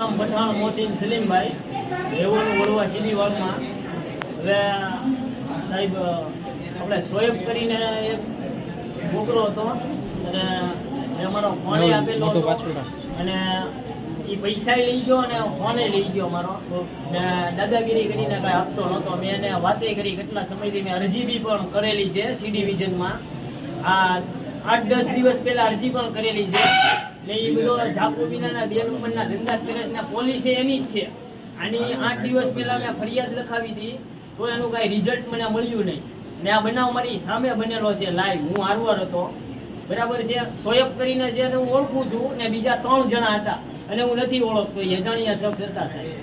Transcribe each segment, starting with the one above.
પઠાણ મોસીન સલીમભાઈ રહેવાનું વડવા સિટીવાડમાં હવે સાહેબ આપણે સોએબ કરીને એક છોકરો હતો અને અમારો ફોને આપેલો હતો. અને એ પૈસા લઈ ગયો અને ફોને લઈ ગયો મારો. ને દાદાગીરી કરીને કાંઈ આપતો નહોતો. મેં એને વાતે કરી કેટલા સમયથી મેં અરજી બી પણ કરેલી છે સી ડિવિઝનમાં આ આઠ દસ દિવસ પહેલાં અરજી પણ કરેલી છે. ને એ બધો જાપુ વિનાના બે નંબરના ધંધા કરે છે પોલીસે એની જ છે. આની આઠ દિવસ પહેલા મેં ફરિયાદ લખાવી હતી તો એનું કાંઈ રિઝલ્ટ મને મળ્યું નહીં. ને આ બનાવ મારી સામે બનેલો છે લાઈવ હું હારવાર હતો. બરાબર છે? સોયબ કરીને છે અને હું ઓળખું છું ને બીજા ત્રણ જણા હતા. અને હું નથી ઓળખતો એ અજાણ્યા શબ્દ હતા સાહેબ.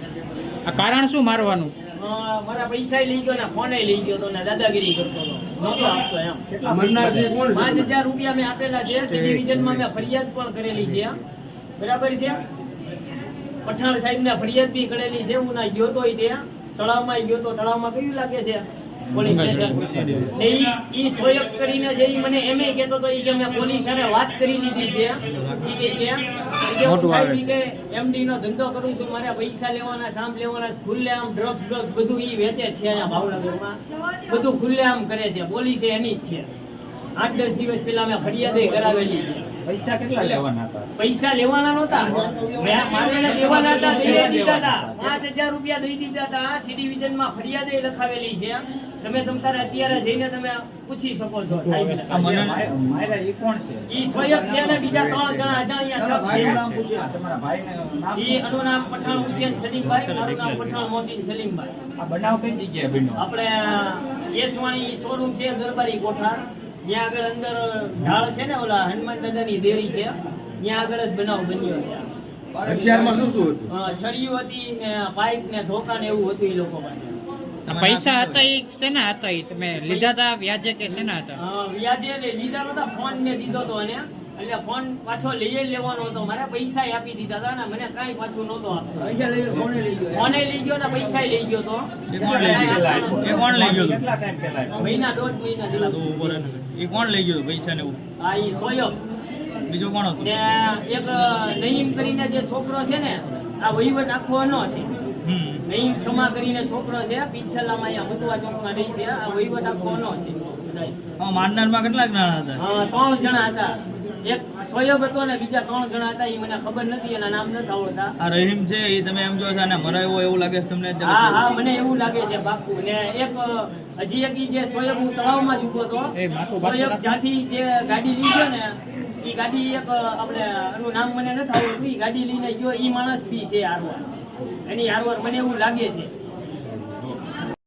આ કારણ શું મારવાનું? મારા પૈસા લઈ ગયો ને ફોને લઈ ગયો તો ને દાદાગીરી કરતો હતો. પાંચ હજાર રૂપિયા મેં આપેલા છે. ડિવિઝનમાં મેં ફરિયાદ પણ કરેલી છે બરાબર છે? પઠાણ સાહેબ ને ફરિયાદ બી કરેલી છે. હું ના ગયો તો તે તળાવમાં ગયો તો તળાવમાં કયું લાગે છે? Police station. ને ઈ ઈ સોયબ કરીને જે ઈ મને એમે કહેતો તો ઈ કે મેં પોલીસ હારે વાત કરી લીધી છે. ઈ કે કે ઈ કે હું મોટું સાહેબ કે એમડી નો ધંધો કરું છું મારે પૈસા લેવાના સામ લેવાના ખુલ્લે આમ ડ્રગ્સ ડ્રગ્સ બધું ઈ વેચે છે અહીંયા ભાવનગરમાં. બધું ખુલ્લે આમ કરે છે. પોલીસે એની જ છે. આઠ દસ દિવસ પહેલા મેં ફરિયાદ કરાવેલી છે. પૈસા કેટલા લેવાના હતા? પૈસા લેવાના નહોતા. મેં- મારે લેવાના હતા દઈ દીધા હતા. પાંચ હજાર રૂપિયા દઈ દીધા હતા. સીડી વિઝનમાં ફરિયાદ લખાવેલી છે. તમે તમ અત્યારે જઈને તમે પૂછી શકો છો સાહેબ. માયરા એ કોણ છે? ઈ સ્વયં છે ને બીજા ત્રણ જણા અજાણ્યા ભાઈનું નામ શખ્સ તમારા ભાઈનું નામ ઈ એનું નામ પઠાણ હુસેન સલીમભાઈ મારું નામ પઠાણ મોહસિન સલીમભાઈ. આ બનાવ કઈ જગ્યાએ બન્યો? આપણે યશવાણી શોરૂમ છે દરબારી કોઠાર. ત્યાં આગળ અંદર ઢાળ છે ને ઓલા હનુમાન દાદાની દેરી છે ત્યાં આગળ જ બનાવ બન્યો છે. હથિયારમાં શું શું હતું? હતી ને પાઇપ ને ધોકા ને એવું હતું એ લોકો પાસે. પૈસા હતા એ શેના હતા એ તમે લીધા હતા વ્યાજે કે શેના હતા? વ્યાજે એટલે લીધા નતા ફોન મેં દીધો તો અને એટલે ફોન પાછો લઈ લેવાનો હતો. મારે પૈસા આપી દીધા હતા ને મને કાંઈ પાછું નતો આપતો. ફોને લઈ ગયો ને પૈસા લઈ ગયો તો. કોણ લઈ ગયું? એ કોણ લઈ ગયું? કેટલા ટાઈમ પહેલા? મહિના દોઢ મહિના જેટલા. એ કોણ લઈ ગયો પૈસા ને એવું? આ એ સોયબ. બીજું કોણ હતો? એક નઈમ કરીને જે છોકરો છે ને આ વહીવટ આખો એનો છે. હમ. ક્ષમા કરીને છોકરો છે પિછલામાં અહીંયા મતવા ચોકમાં રહી છે આ વહીવટ આખો નો છે સાહેબ. કેટલા જણા હતા? હા, ત્રણ જણા હતા. એક સોયબ હતો ને બીજા ત્રણ જણા હતા એ મને ખબર નથી એના નામ નથી આવડતા. આ રહીમ છે એ તમે એમ કહો છો આને મરાયો એવું લાગે છે તમને હા હા મને એવું લાગે છે પાક્કું ને એક હજી એક જે સોયબ હું તળાવમાં જ ઊભો હતો. સોયબ જ્યાંથી જે ગાડી લીધો ને એ ગાડી એક આપણે એનું નામ મને નથી આવડતું એ ગાડી લઈને ગયો ઈ માણસ બી છે હારવાર એની હારવાર મને એવું લાગે છે.